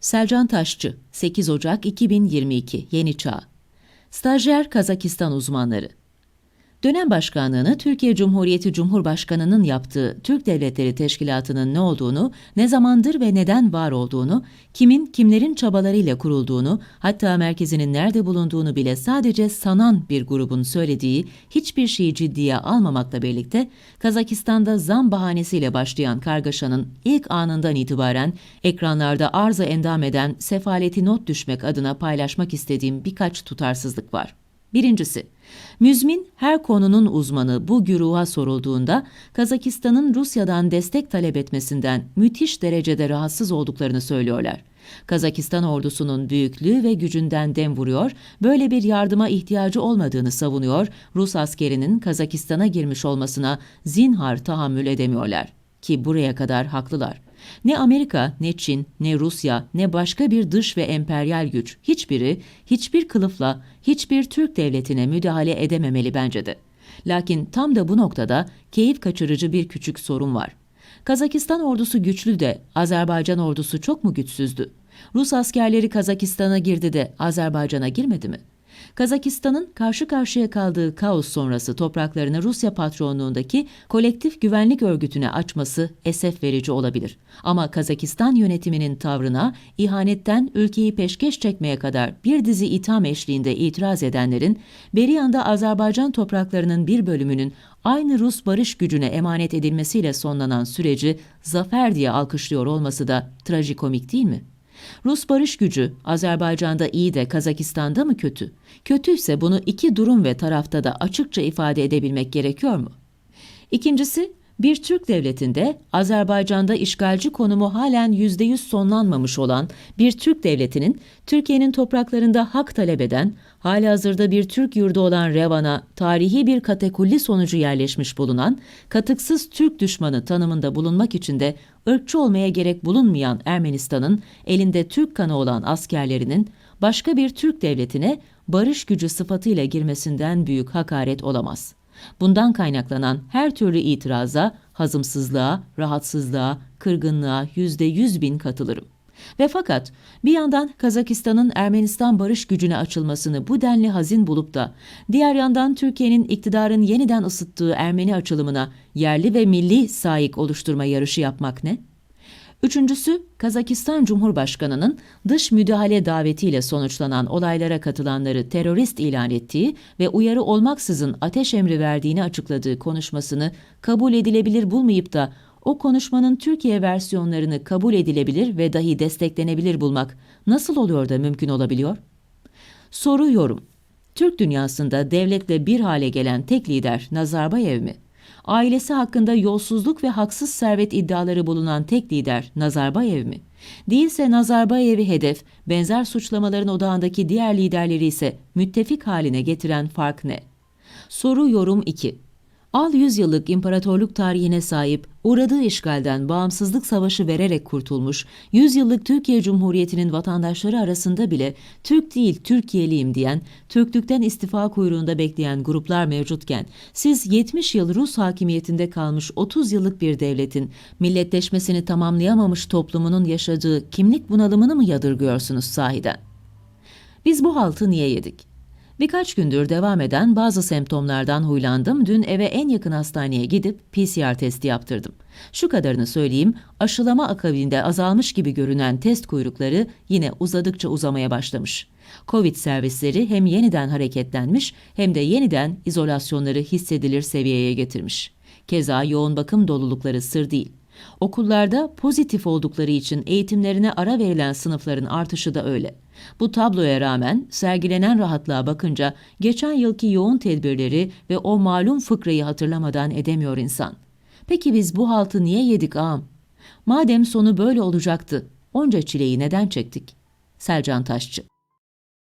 Selcan Taşçı, 8 Ocak 2022, Yeni Çağ. Stajyer Kazakistan uzmanları. Dönem başkanlığını Türkiye Cumhuriyeti Cumhurbaşkanı'nın yaptığı Türk Devletleri Teşkilatı'nın ne olduğunu, ne zamandır ve neden var olduğunu, kimin kimlerin çabalarıyla kurulduğunu, hatta merkezinin nerede bulunduğunu bile sadece sanan bir grubun söylediği hiçbir şeyi ciddiye almamakla birlikte Kazakistan'da zam bahanesiyle başlayan kargaşanın ilk anından itibaren ekranlarda arıza endam eden sefaleti not düşmek adına paylaşmak istediğim birkaç tutarsızlık var. Birincisi, müzmin her konunun uzmanı bu güruha sorulduğunda Kazakistan'ın Rusya'dan destek talep etmesinden müthiş derecede rahatsız olduklarını söylüyorlar. Kazakistan ordusunun büyüklüğü ve gücünden dem vuruyor, böyle bir yardıma ihtiyacı olmadığını savunuyor, Rus askerinin Kazakistan'a girmiş olmasına zinhar tahammül edemiyorlar. Ki buraya kadar haklılar. Ne Amerika, ne Çin, ne Rusya, ne başka bir dış ve emperyal güç hiçbiri hiçbir kılıfla hiçbir Türk devletine müdahale edememeli bence de. Lakin tam da bu noktada keyif kaçırıcı bir küçük sorun var. Kazakistan ordusu güçlü de Azerbaycan ordusu çok mu güçsüzdü? Rus askerleri Kazakistan'a girdi de Azerbaycan'a girmedi mi? Kazakistan'ın karşı karşıya kaldığı kaos sonrası topraklarını Rusya patronluğundaki kolektif güvenlik örgütüne açması esef verici olabilir. Ama Kazakistan yönetiminin tavrına ihanetten ülkeyi peşkeş çekmeye kadar bir dizi itham eşliğinde itiraz edenlerin beri yanda Azerbaycan topraklarının bir bölümünün aynı Rus barış gücüne emanet edilmesiyle sonlanan süreci zafer diye alkışlıyor olması da trajikomik değil mi? Rus barış gücü Azerbaycan'da iyi de Kazakistan'da mı kötü? Kötüyse bunu iki durum ve tarafta da açıkça ifade edebilmek gerekiyor mu? İkincisi, bir Türk devletinde Azerbaycan'da işgalci konumu halen %100 sonlanmamış olan bir Türk devletinin Türkiye'nin topraklarında hak talep eden, halihazırda bir Türk yurdu olan Revan'a tarihi bir katekulli sonucu yerleşmiş bulunan, katıksız Türk düşmanı tanımında bulunmak için de ırkçı olmaya gerek bulunmayan Ermenistan'ın elinde Türk kanı olan askerlerinin başka bir Türk devletine barış gücü sıfatıyla girmesinden büyük hakaret olamaz.'' Bundan kaynaklanan her türlü itiraza, hazımsızlığa, rahatsızlığa, kırgınlığa yüzde yüz bin katılırım. Ve fakat bir yandan Kazakistan'ın Ermenistan barış gücüne açılmasını bu denli hazin bulup da diğer yandan Türkiye'nin iktidarın yeniden ısıttığı Ermeni açılımına yerli ve milli sahip oluşturma yarışı yapmak ne? Üçüncüsü, Kazakistan Cumhurbaşkanı'nın dış müdahale davetiyle sonuçlanan olaylara katılanları terörist ilan ettiği ve uyarı olmaksızın ateş emri verdiğini açıkladığı konuşmasını kabul edilebilir bulmayıp da o konuşmanın Türkiye versiyonlarını kabul edilebilir ve dahi desteklenebilir bulmak nasıl oluyor da mümkün olabiliyor? Soru yorum. Türk dünyasında devletle bir hale gelen tek lider Nazarbayev mi? Ailesi hakkında yolsuzluk ve haksız servet iddiaları bulunan tek lider Nazarbayev mi? Değilse Nazarbayev'i hedef, benzer suçlamaların odağındaki diğer liderleri ise müttefik haline getiren fark ne? Soru yorum 2. Al yüzyıllık imparatorluk tarihine sahip, uğradığı işgalden bağımsızlık savaşı vererek kurtulmuş, yüzyıllık Türkiye Cumhuriyeti'nin vatandaşları arasında bile Türk değil Türkiye'liyim diyen, Türklükten istifa kuyruğunda bekleyen gruplar mevcutken, siz 70 yıl Rus hakimiyetinde kalmış 30 yıllık bir devletin, milletleşmesini tamamlayamamış toplumunun yaşadığı kimlik bunalımını mı yadırgıyorsunuz sahiden? Biz bu haltı niye yedik? Birkaç gündür devam eden bazı semptomlardan huylandım. Dün eve en yakın hastaneye gidip PCR testi yaptırdım. Şu kadarını söyleyeyim, aşılama akabinde azalmış gibi görünen test kuyrukları yine uzadıkça uzamaya başlamış. Covid servisleri hem yeniden hareketlenmiş hem de yeniden izolasyonları hissedilir seviyeye getirmiş. Keza yoğun bakım dolulukları sır değil. Okullarda pozitif oldukları için eğitimlerine ara verilen sınıfların artışı da öyle. Bu tabloya rağmen sergilenen rahatlığa bakınca geçen yılki yoğun tedbirleri ve o malum fıkrayı hatırlamadan edemiyor insan. Peki biz bu haltı niye yedik ağam? Madem sonu böyle olacaktı, onca çileyi neden çektik? Selcan Taşçı